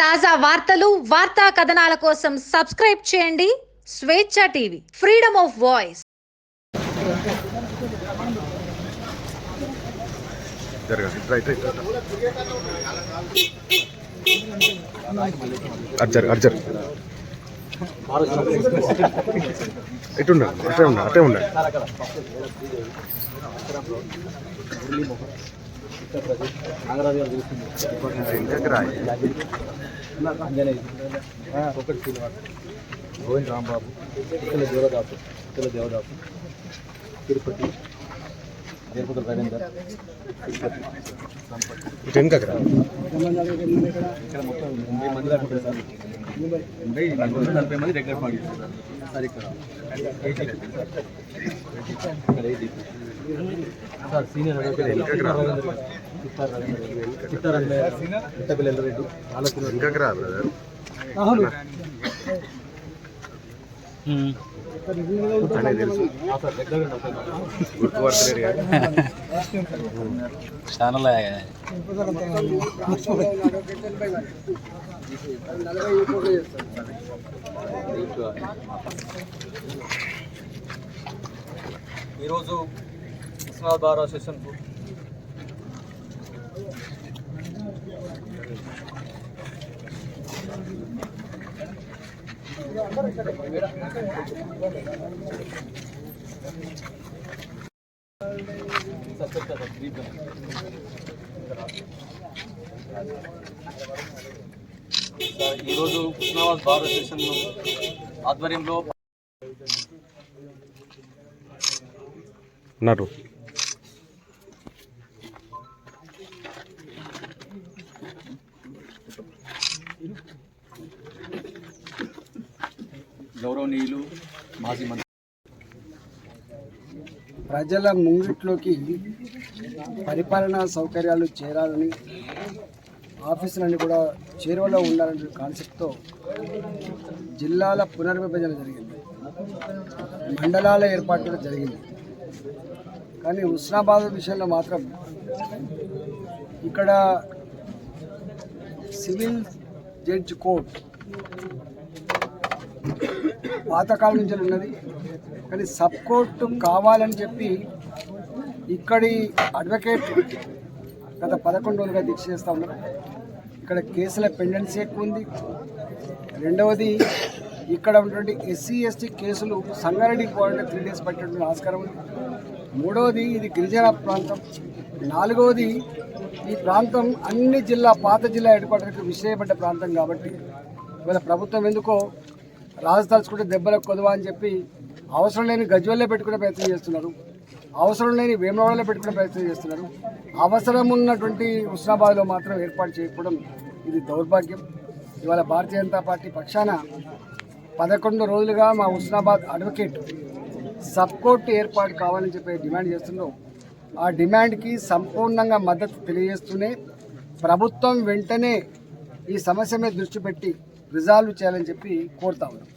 తాజా వార్తలు వార్తా కథనాల కోసం సబ్స్క్రైబ్ చేయండి. Swecha TV freedom of voice. జరగదు రైట్ రైట్ అర్జర్ అర్జర్. ఇటు అటే ఉండండి అటే ఉండండి. నాగరాజు గారు చూస్తుంది ఒకటి శ్రీనివాస్ గోవింద్ రాంబాబు ఇక్కడ దేవదాసు ఇక్కడ దేవదాసు తిరుపతి తిరుపతి రవీందర్ తిరుపతి ఇక్కడ మొత్తం ఎనభై మంది దాకా సార్ ఎనభై నలభై నలభై మంది దగ్గర పాడి సార్ ఇక్కడ ఇక్కడ AGP. Sir senior advocate Chittoor Ravindra గారు. చిత్తార్ రవీంద్ర గారు. చిత్తార్ రవీంద్ర చిత్తపల్లి ఎల్లరెడ్డి ఆలోచన వెనకకి రా బ్రదర్ అనేది తెలుసు సార్ దగ్గర ఉండాలి సార్. గుర్తుపడతలేరు కానీ ఛానల్ ఈరోజు ఉస్మానాబాద్ బార్ అసోసియేషన్ ఈరోజు ఉస్మానాబాద్ బార్ అసోసియేషన్ ఆధ్వర్యంలో ఉన్నారు. గౌరవనీయులు మాజీ మంత్రి ప్రజల ముంగిట్లోకి పరిపాలనా సౌకర్యాలు చేరాలని ఆఫీసులన్నీ కూడా చేరువలో ఉండాలనే కాన్సెప్ట్తో జిల్లాల పునర్విభజన జరిగింది. మండలాల ఏర్పాటు కూడా జరిగింది. కానీ ఉస్నాబాద్ విషయంలో మాత్రం ఇక్కడ సివిల్ జడ్జ్ కోర్ట్ పాతకాలం నుంచి ఉన్నది. కానీ సబ్ కోర్టు కావాలని చెప్పి ఇక్కడి అడ్వకేట్ గత పదకొండు రోజులుగా దీక్ష చేస్తూ ఉన్నారు. ఇక్కడ కేసుల పెండెన్సీ ఎక్కువ ఉంది. రెండవది ఇక్కడ ఉన్నటువంటి ఎస్సీ ఎస్టీ కేసులు సంగారెడ్డికి పోవాలంటే త్రీ డేస్ పట్టేటువంటి ఆస్కారం ఉంది. మూడవది ఇది గిరిజన ప్రాంతం. నాలుగవది ఈ ప్రాంతం అన్ని జిల్లా పాత జిల్లా హెడ్ క్వార్టర్కి విషయపడ్డ ప్రాంతం కాబట్టి ఇవాళ ప్రభుత్వం ఎందుకో రాజదలుచుకుంటే దెబ్బలకు కొదవా అని చెప్పి అవసరం లేని గజ్వెల్లో పెట్టుకునే ప్రయత్నం చేస్తున్నారు. అవసరం లేని వేమవాడలో పెట్టుకునే ప్రయత్నం చేస్తున్నారు. అవసరం ఉన్నటువంటి హుస్నాబాద్లో మాత్రం ఏర్పాటు చేయకపోవడం ఇది దౌర్భాగ్యం. ఇవాళ భారతీయ జనతా పార్టీ పక్షాన పదకొండు రోజులుగా మా హుస్నాబాద్ అడ్వకేట్ సబ్ కోర్టు ఏర్పాటు కావాలని చెప్పి డిమాండ్ చేస్తున్నాం. ఆ డిమాండ్కి సంపూర్ణంగా మద్దతు తెలియజేస్తూనే ప్రభుత్వం వెంటనే ఈ సమస్య మీద దృష్టి పెట్టి రిజాల్వ్ చేయాలని చెప్పి కోరుతా ఉన్నాం.